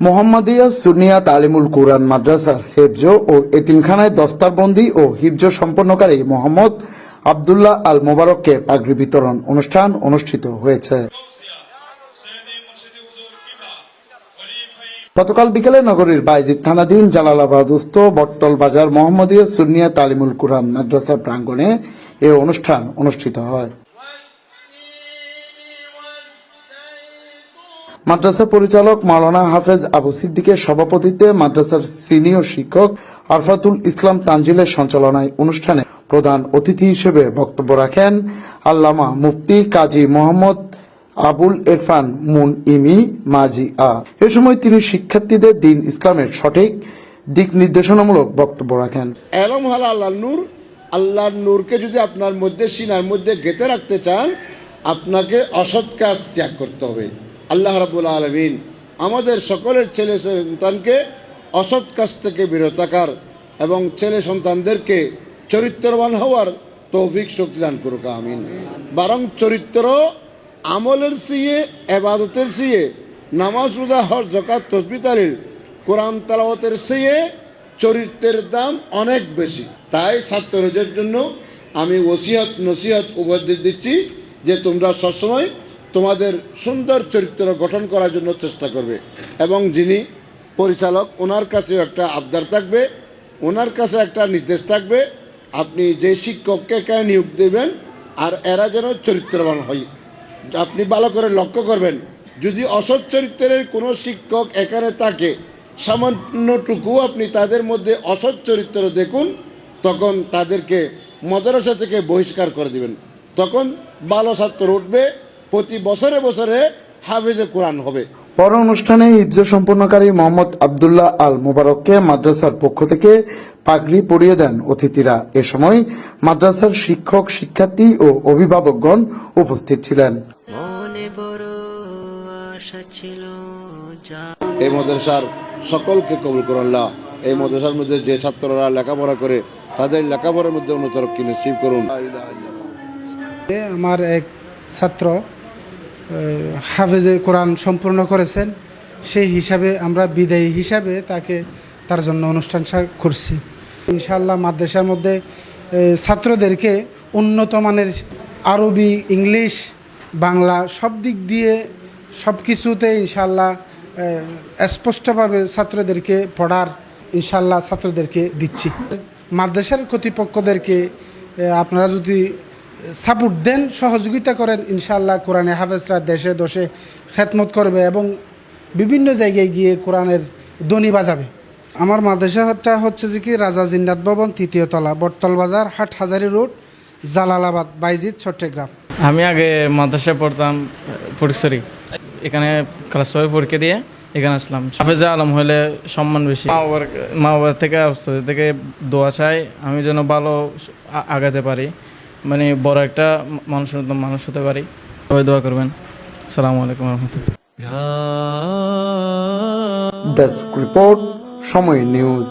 মোহাম্মদিয়া সুনিয়া তালিমুল কুরআন মাদ্রাসার হেফজ ও এতিমখানায় দস্তারবন্দি ও হিফজ সম্পন্নকারী মোহাম্মদ আবদুল্লাহ আল মোবারককে পাগড়ি বিতরণ অনুষ্ঠান অনুষ্ঠিত হয়েছে। গতকাল বিকেলে নগরীর বাইজিদ থানাধীন জালালাবাদস্থ বট্টল বাজার মোহাম্মদিয়া সুনিয়া তালিমুল কুরআন মাদ্রাসা প্রাঙ্গণে এ অনুষ্ঠান অনুষ্ঠিত হয়। মাদ্রাসা পরিচালক মাওলানা হাফেজ আবু সিদ্দিকের সভাপতিত্বে মাদ্রাসার সিনিয়র শিক্ষক আরফাতুল ইসলাম তানজিলের সঞ্চালনায় অনুষ্ঠানে প্রধান অতিথি হিসেবে বক্তব্য রাখেন আল্লামা মুফতি কাজী মোহাম্মদ আবুল এরফান মুন ইমি মাজি আ। এ সময় তিনি শিক্ষার্থীদের দিন ইসলামের সঠিক দিক নির্দেশনামূলক বক্তব্য রাখেন। এলম হল আল্লাহর নূর, আল্লাহর নূরকে যদি আপনার মধ্যে সিনার মধ্যে গেঁথে রাখতে চান, আপনাকে অসৎ কাজ ত্যাগ করতে হবে। আল্লাহ রাবুল আলমিন আমাদের সকলের ছেলে সন্তানকে অসৎ কাজ থেকে বিরত থাকার এবং ছেলে সন্তানদেরকে চরিত্রবান হওয়ার তৌফিক শক্তি দান করুক, আমিন। বরং চরিত্র আমলের সিয়ে এবাদতের সিয়ে নামাজ রোজা হর জকাত তসবি, তালিল, কোরআন তালাওয়াতের সিয়ে চরিত্রের দাম অনেক বেশি। তাই ছাত্রদের জন্য আমি ওসিয়াত নসিহত উপদেশ দিচ্ছি যে তোমরা সবসময় তোমাদের সুন্দর চরিত্র গঠন করার জন্য চেষ্টা করবে। এবং যিনি পরিচালক, ওনার কাছেও একটা আবদার থাকবে, ওনার কাছে একটা নির্দেশ থাকবে, আপনি যে শিক্ষককে কে নিয়োগ দেবেন, আর এরা যেন চরিত্রবান হয়। আপনি ভালো করে লক্ষ্য করবেন, যদি অসৎ চরিত্রের কোনো শিক্ষক এখানে থাকে, সামান্যটুকু আপনি তাদের মধ্যে অসৎ চরিত্র দেখুন, তখন তাদেরকে মাদ্রাসা থেকে বহিষ্কার করে দিবেন। তখন ভালো ছাত্র উঠবে প্রতি বছরে বছরে হাফেজে কোরআন হবে। পর অনুষ্ঠানে হিফজ সম্পন্নকারী মোহাম্মদ আবদুল্লাহ আল মোবারককে মাদ্রাসার পক্ষ থেকে পাগড়ি পরিয়ে দেন অতিথিরা। এ সময় মাদ্রাসার শিক্ষক শিক্ষার্থী ও অভিভাবকগণ উপস্থিত ছিলেন। এই মাদ্রাসার সকলকে কবুল করুন আল্লাহ। এই মাদ্রাসার মধ্যে যে ছাত্ররা লেখাপড়া করে তাদের লেখাপড়ার মধ্যে উন্নতরক্ষী নসিব করুন। আমার এক ছাত্র হাফেজে কোরআন সম্পূর্ণ করেছেন, সেই হিসাবে আমরা বিদায়ী হিসাবে তাকে তার জন্য অনুষ্ঠান করছি। ইনশাআল্লাহ মাদ্রাসার মধ্যে ছাত্রদেরকে উন্নত মানের আরবি, ইংলিশ, বাংলা সব দিক দিয়ে সব কিছুতে ইনশাআল্লাহ স্পষ্টভাবে ছাত্রদেরকে পড়ার ইনশাআল্লাহ ছাত্রদেরকে দিচ্ছি। মাদ্রাসার কর্তৃপক্ষদেরকে আপনারা যদি সাপোর্ট দেন, সহযোগিতা করেন, ইনশাআল্লাহ কোরআনে হাফেজরা দেশে দশে খেদমত করবে এবং বিভিন্ন জায়গায় গিয়ে কোরআনের দনি বাজাবে। আমার মাদ্রাসাটা হচ্ছে যে কি, রাজা জিন্নাত ভবন, তৃতীয় তলা, বটতল বাজার হাট হাজারি রোড, জালালাবাদ বাইজিৎ চট্টগ্রাম। আমি আগে মাদ্রাসায় পড়তাম পরিসরি এখানে ক্লাস ফাইভ পরীক্ষা দিয়ে এখানে আসলাম। হাফেজা আলম হলে সম্মান বেশি। মা বাবার মা বাবার থেকে থেকে দোয়া চাই, আমি যেন ভালো আগাতে পারি। মানে বড় একটা মানুষ মানুষ হতে পারি। সবাই দোয়া করবেন। সালাম আলাইকুম রহমতুল্লাহ। Desk report Somoy news